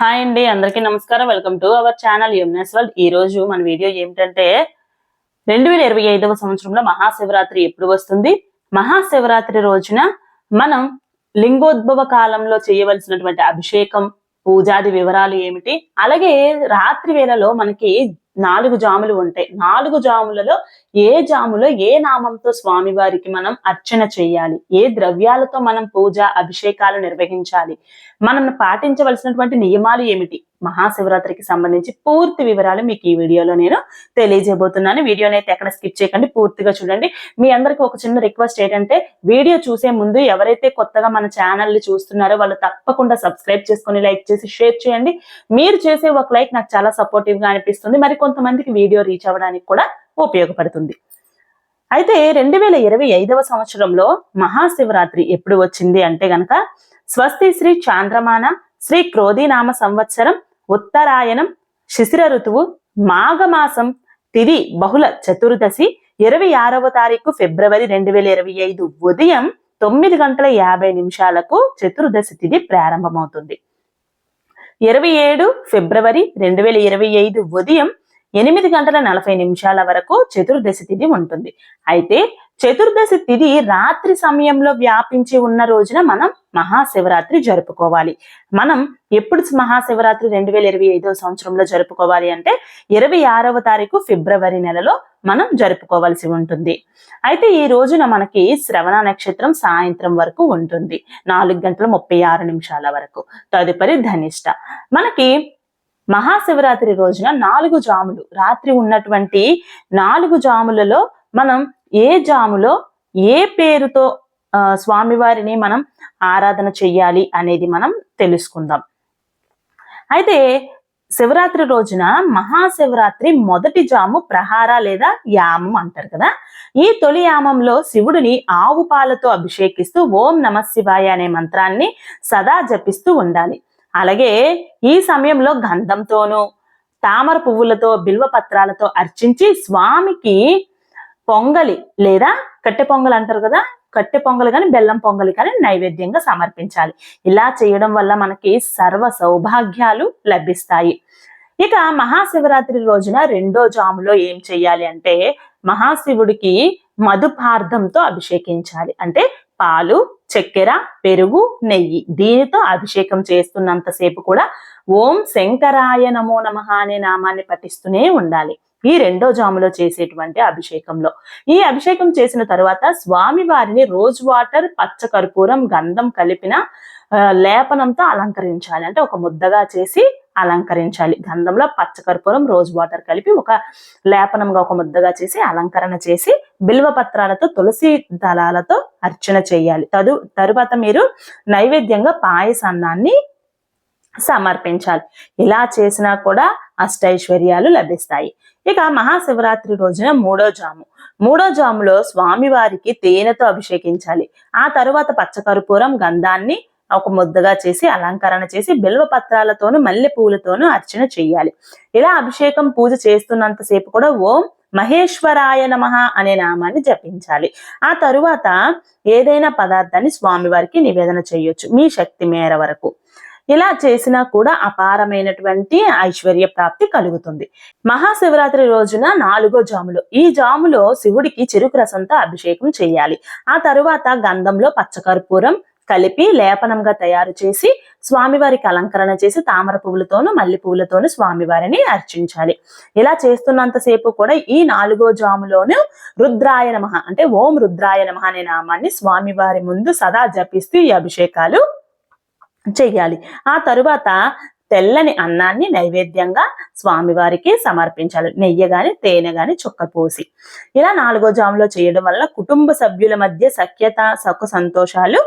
Hi అండి అందరికీ నమస్కారం. Welcome to our channel Yumness World. ఈ రోజు మన వీడియో ఏమిటంటే రెండు వేల ఇరవై ఐదవ సంవత్సరంలో మహాశివరాత్రి ఎప్పుడు వస్తుంది? మహాశివరాత్రి రోజున మనం లింగోద్భవ కాలంలో చేయవలసినటువంటి అభిషేకం పూజాది వివరాలు ఏమిటి? అలాగే రాత్రి వేళలో మనకి నాలుగు జాములు ఉంటాయి నాలుగు జాములలో ఏ జాములో ఏ నామంతో స్వామివారికి మనం అర్చన చేయాలి? ఏ ద్రవ్యాలతో మనం పూజ అభిషేకాలు నిర్వహించాలి? మనం పాటించవలసినటువంటి నియమాలు ఏమిటి? మహాశివరాత్రికి సంబంధించి పూర్తి వివరాలు మీకు ఈ వీడియోలో నేను తెలియజేయబోతున్నాను. వీడియోని అయితే ఎక్కడ స్కిప్ చేయకండి పూర్తిగా చూడండి. మీ అందరికి ఒక చిన్న రిక్వెస్ట్ ఏంటంటే వీడియో చూసే ముందు ఎవరైతే కొత్తగా మన ఛానల్ని చూస్తున్నారో వాళ్ళు తప్పకుండా సబ్స్క్రైబ్ చేసుకొని లైక్ చేసి షేర్ చేయండి. మీరు చేసే ఒక లైక్ నాకు చాలా సపోర్టివ్గా అనిపిస్తుంది. మరి కొంతమందికి వీడియో రీచ్ అవ్వడానికి కూడా ఉపయోగపడుతుంది. అయితే రెండు వేల ఇరవై ఐదవ సంవత్సరంలో మహాశివరాత్రి ఎప్పుడు వచ్చింది అంటే గనక స్వస్తి శ్రీ చాంద్రమాన శ్రీ క్రోధీనామ సంవత్సరం ఉత్తరాయణం శిశిర ఋతువు మాఘమాసం తిది బహుళ చతుర్దశి ఇరవై ఆరవ తారీఖు ఫిబ్రవరి రెండు వేల ఇరవై ఐదు ఉదయం తొమ్మిది గంటల యాభై నిమిషాలకు చతుర్దశి తిది ప్రారంభమవుతుంది. ఇరవై ఏడు ఫిబ్రవరి రెండు వేల ఇరవై ఐదు ఉదయం ఎనిమిది గంటల నలభై నిమిషాల వరకు చతుర్దశి తిథి ఉంటుంది. అయితే చతుర్దశి తిథి రాత్రి సమయంలో వ్యాపించి ఉన్న రోజున మనం మహాశివరాత్రి జరుపుకోవాలి. మనం ఎప్పుడు మహాశివరాత్రి రెండు వేల ఇరవై ఐదవ సంవత్సరంలో జరుపుకోవాలి అంటే ఇరవై ఆరవ తారీఖు ఫిబ్రవరి నెలలో మనం జరుపుకోవాల్సి ఉంటుంది. అయితే ఈ రోజున మనకి శ్రవణ నక్షత్రం సాయంత్రం వరకు ఉంటుంది. నాలుగు గంటల ముప్పై ఆరు నిమిషాల వరకు. తదుపరి ధనిష్ట. మనకి మహాశివరాత్రి రోజున నాలుగు జాములు. రాత్రి ఉన్నటువంటి నాలుగు జాములలో మనం ఏ జాములో ఏ పేరుతో స్వామివారిని మనం ఆరాధన చెయ్యాలి అనేది మనం తెలుసుకుందాం. అయితే శివరాత్రి రోజున మహాశివరాత్రి మొదటి జాము ప్రహార లేదా యామం అంటారు కదా. ఈ తొలి యామంలో శివుడిని ఆవు పాలతో అభిషేకిస్తూ ఓం నమ శివాయ అనే మంత్రాన్ని సదా జపిస్తూ ఉండాలి. అలాగే ఈ సమయంలో గంధంతోనూ తామర పువ్వులతో బిల్వ పత్రాలతో అర్చించి స్వామికి పొంగలి లేదా కట్టె పొంగల్ అంటారు కదా కట్టె పొంగలి కానీ బెల్లం పొంగలి కానీ నైవేద్యంగా సమర్పించాలి. ఇలా చేయడం వల్ల మనకి సర్వ సౌభాగ్యాలు లభిస్తాయి. ఇక మహాశివరాత్రి రోజున రెండో జాములో ఏం చెయ్యాలి అంటే మహాశివుడికి మధుపార్థంతో అభిషేకించాలి. అంటే పాలు చక్కెర పెరుగు నెయ్యి దీనితో అభిషేకం చేస్తున్నంతసేపు కూడా ఓం శంకరాయ నమో నమ అనే నామాన్ని పఠిస్తూనే ఉండాలి. ఈ రెండో జాములో చేసేటువంటి అభిషేకంలో. ఈ అభిషేకం చేసిన తర్వాత స్వామి వారిని రోజ్ వాటర్ పచ్చ కర్పూరం గంధం కలిపిన లేపనంతో అలంకరించాలి. అంటే ఒక ముద్దగా చేసి అలంకరించాలి. గంధంలో పచ్చ కర్పూరం రోజ్ వాటర్ కలిపి ఒక లేపనంగా ఒక ముద్దగా చేసి అలంకరణ చేసి బిల్వ పత్రాలతో తులసి దళాలతో అర్చన చేయాలి. తదు తరువాత మీరు నైవేద్యంగా పాయసన్నాన్ని సమర్పించాలి. ఇలా చేసినా కూడా అష్టైశ్వర్యాలు లభిస్తాయి. ఇక మహాశివరాత్రి రోజున మూడో జాము. మూడో జాములో స్వామివారికి తేనెతో అభిషేకించాలి. ఆ తరువాత పచ్చకర్పూరం గంధాన్ని ఒక ముద్దగా చేసి అలంకరణ చేసి బిల్వ పత్రాలతోనూ మల్లె పూలతోనూ అర్చన చేయాలి ఇలా అభిషేకం పూజ చేస్తున్నంతసేపు కూడా ఓం మహేశ్వరాయ నమః అనే నామాన్ని జపించాలి. ఆ తరువాత ఏదైనా పదార్థాన్ని స్వామివారికి నివేదన చేయొచ్చు మీ శక్తి మేర వరకు. ఇలా చేసినా కూడా అపారమైనటువంటి ఐశ్వర్య ప్రాప్తి కలుగుతుంది. మహాశివరాత్రి రోజున నాలుగో జాములు. ఈ జాములో శివుడికి చెరుకు రసంతో అభిషేకం చేయాలి ఆ తరువాత గంధంలో పచ్చకర్పూరం కలిపి లేపనంగా తయారు చేసి స్వామివారికి అలంకరణ చేసి తామర పువ్వులతోనూ మల్లె పువ్వులతోనూ స్వామివారిని అర్చించాలి. ఇలా చేస్తున్నంతసేపు కూడా ఈ నాలుగో జాములోను రుద్రాయ నమః అంటే ఓం రుద్రాయ నమః అనే నామాన్ని స్వామివారి ముందు సదా జపిస్తూ ఈ అభిషేకాలు చెయ్యాలి ఆ తరువాత తెల్లని అన్నాన్ని నైవేద్యంగా స్వామివారికి సమర్పించాలి. నెయ్యి గాని తేనె గాని చుక్క పోసి. ఇలా నాలుగో జాములో చేయడం వల్ల కుటుంబ సభ్యుల మధ్య సఖ్యత సుఖ సంతోషాలు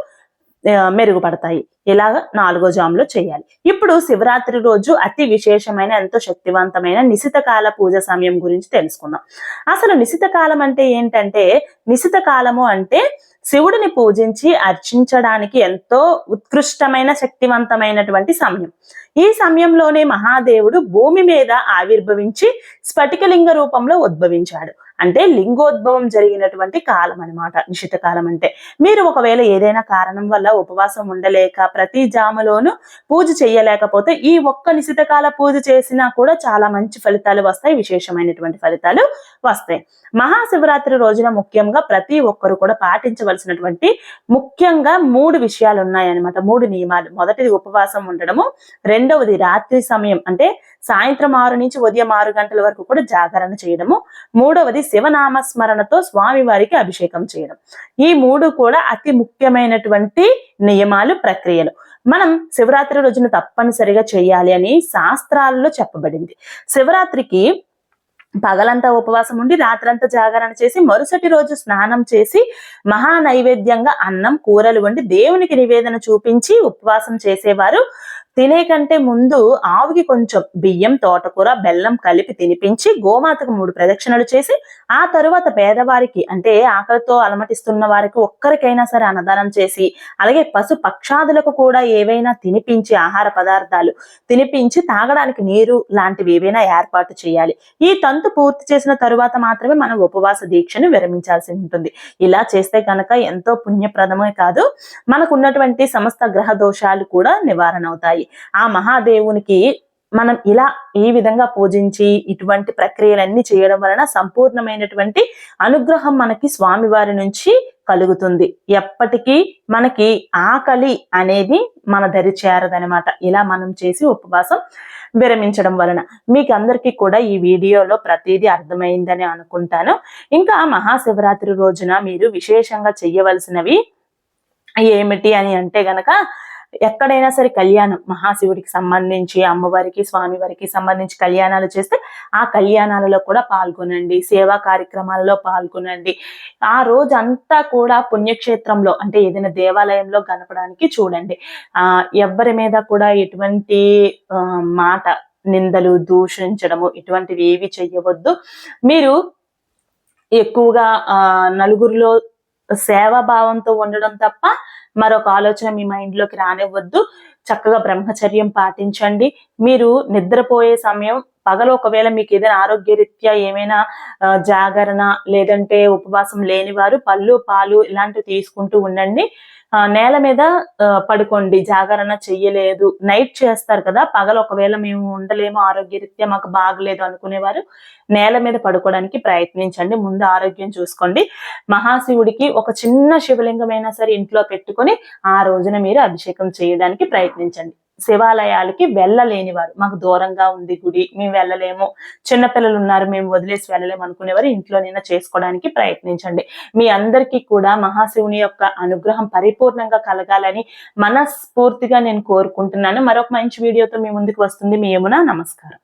మెరుగుపడతాయి. ఇలాగ నాలుగో జాములో చేయాలి. ఇప్పుడు శివరాత్రి రోజు అతి విశేషమైన ఎంతో శక్తివంతమైన నిశితకాల పూజ సమయం గురించి తెలుసుకుందాం. అసలు నిశిత కాలం అంటే ఏంటంటే నిశితకాలము అంటే శివుడిని పూజించి అర్చించడానికి ఎంతో ఉత్కృష్టమైన శక్తివంతమైనటువంటి సమయం. ఈ సమయంలోనే మహాదేవుడు భూమి మీద ఆవిర్భవించి స్ఫటికలింగ రూపంలో ఉద్భవించాడు. అంటే లింగోద్భవం జరిగినటువంటి కాలం అనమాట నిషిత కాలం అంటే. మీరు ఒకవేళ ఏదైనా కారణం వల్ల ఉపవాసం ఉండలేక ప్రతి జాములోనూ పూజ చేయలేకపోతే ఈ ఒక్క నిశితకాల పూజ చేసినా కూడా చాలా మంచి ఫలితాలు వస్తాయి విశేషమైనటువంటి ఫలితాలు వస్తాయి. మహాశివరాత్రి రోజున ముఖ్యంగా ప్రతి ఒక్కరు కూడా పాటించవలసినటువంటి ముఖ్యంగా మూడు విషయాలు ఉన్నాయన్నమాట. మూడు నియమాలు. మొదటిది ఉపవాసం ఉండడము రెండవది రాత్రి సమయం అంటే సాయంత్రం ఆరు నుంచి ఉదయం ఆరు గంటల వరకు కూడా జాగరణ చేయడము మూడవది శివనామస్మరణతో స్వామి వారికి అభిషేకం చేయడం. ఈ మూడు కూడా అతి ముఖ్యమైనటువంటి నియమాలు ప్రక్రియలు. మనం శివరాత్రి రోజున తప్పనిసరిగా చేయాలి అని శాస్త్రాల్లో చెప్పబడింది. శివరాత్రికి పగలంతా ఉపవాసం ఉండి రాత్రంతా జాగరణ చేసి మరుసటి రోజు స్నానం చేసి మహా నైవేద్యంగా అన్నం కూరలు వండి దేవునికి నివేదన చూపించి ఉపవాసం చేసేవారు తినే కంటే ముందు ఆవుకి కొంచెం బియ్యం తోటకూర బెల్లం కలిపి తినిపించి గోమాతకు మూడు ప్రదక్షిణలు చేసి ఆ తరువాత పేదవారికి అంటే ఆకలితో అలమటిస్తున్న వారికి ఒక్కరికైనా సరే అన్నదానం చేసి అలాగే పశు పక్షాదులకు కూడా ఏవైనా తినిపించి ఆహార పదార్థాలు తినిపించి తాగడానికి నీరు లాంటివి ఏవైనా ఏర్పాటు చేయాలి. ఈ తంతు పూర్తి చేసిన తరువాత మాత్రమే మనం ఉపవాస దీక్షను విరమించాల్సి ఉంటుంది. ఇలా చేస్తే కనుక ఎంతో పుణ్యప్రదమే కాదు. మనకున్నటువంటి సమస్త గ్రహ దోషాలు కూడా నివారణ అవుతాయి ఆ మహాదేవునికి మనం ఇలా ఈ విధంగా పూజించి ఇటువంటి ప్రక్రియలన్నీ చేయడం వలన సంపూర్ణమైనటువంటి అనుగ్రహం మనకి స్వామివారి నుంచి కలుగుతుంది. ఎప్పటికీ మనకి ఆకలి అనేది మన దరి చేరదనమాట. ఇలా మనం చేసి ఉపవాసం విరమించడం వలన. మీకు అందరికీ కూడా ఈ వీడియోలో ప్రతిదీ అర్థమైందని అనుకుంటాను. ఇంకా మహాశివరాత్రి రోజున మీరు విశేషంగా చెయ్యవలసినవి ఏమిటి అని అంటే గనక ఎక్కడైనా సరే కళ్యాణం మహాశివుడికి సంబంధించి అమ్మవారికి స్వామివారికి సంబంధించి కళ్యాణాలు చేస్తే ఆ కళ్యాణాలలో కూడా పాల్గొనండి సేవా కార్యక్రమాలలో పాల్గొనండి. ఆ రోజు అంతా కూడా పుణ్యక్షేత్రంలో అంటే ఏదైనా దేవాలయంలో గడపడానికి చూడండి. ఆ ఎవరి మీద కూడా ఎటువంటి మాట నిందలు దూషించడము ఇటువంటివి ఏవి చెయ్యవద్దు. మీరు ఎక్కువగా ఆ నలుగురిలో సేవాభావంతో ఉండడం తప్ప మరొక ఆలోచన మీ మైండ్లోకి రానివ్వద్దు. చక్కగా బ్రహ్మచర్యం పాటించండి. మీరు నిద్రపోయే సమయం పగలు ఒకవేళ మీకు ఏదైనా ఆరోగ్య రీత్యా ఏమైనా జాగరణ లేదంటే ఉపవాసం లేని వారు పళ్ళు పాలు ఇలాంటివి తీసుకుంటూ ఉండండి. నేల మీద పడుకోండి జాగరణ చెయ్యలేదు. నైట్ చేస్తారు కదా పగలు ఒకవేళ మేము ఉండలేము ఆరోగ్యరీత్యా మాకు బాగలేదు అనుకునేవారు నేల మీద పడుకోవడానికి ప్రయత్నించండి. ముందు ఆరోగ్యం చూసుకోండి. మహాశివుడికి ఒక చిన్న శివలింగమైనా సరే ఇంట్లో పెట్టుకొని ఆ రోజున మీరు అభిషేకం చేయడానికి ప్రయత్నించండి. శివాలయాలకి వెళ్ళలేని వారు మాకు దూరంగా ఉంది గుడి మేము వెళ్ళలేము. చిన్నపిల్లలు ఉన్నారు మేము వదిలేసి వెళ్ళలేము అనుకునేవారు. ఇంట్లోనైనా చేసుకోవడానికి ప్రయత్నించండి. మీ అందరికీ కూడా మహాశివుని యొక్క అనుగ్రహం పరిపూర్ణంగా కలగాలని మనస్ఫూర్తిగా నేను కోరుకుంటున్నాను. మరొక మంచి వీడియోతో మీ ముందుకు వస్తుంది. మీ యమున నమస్కారం.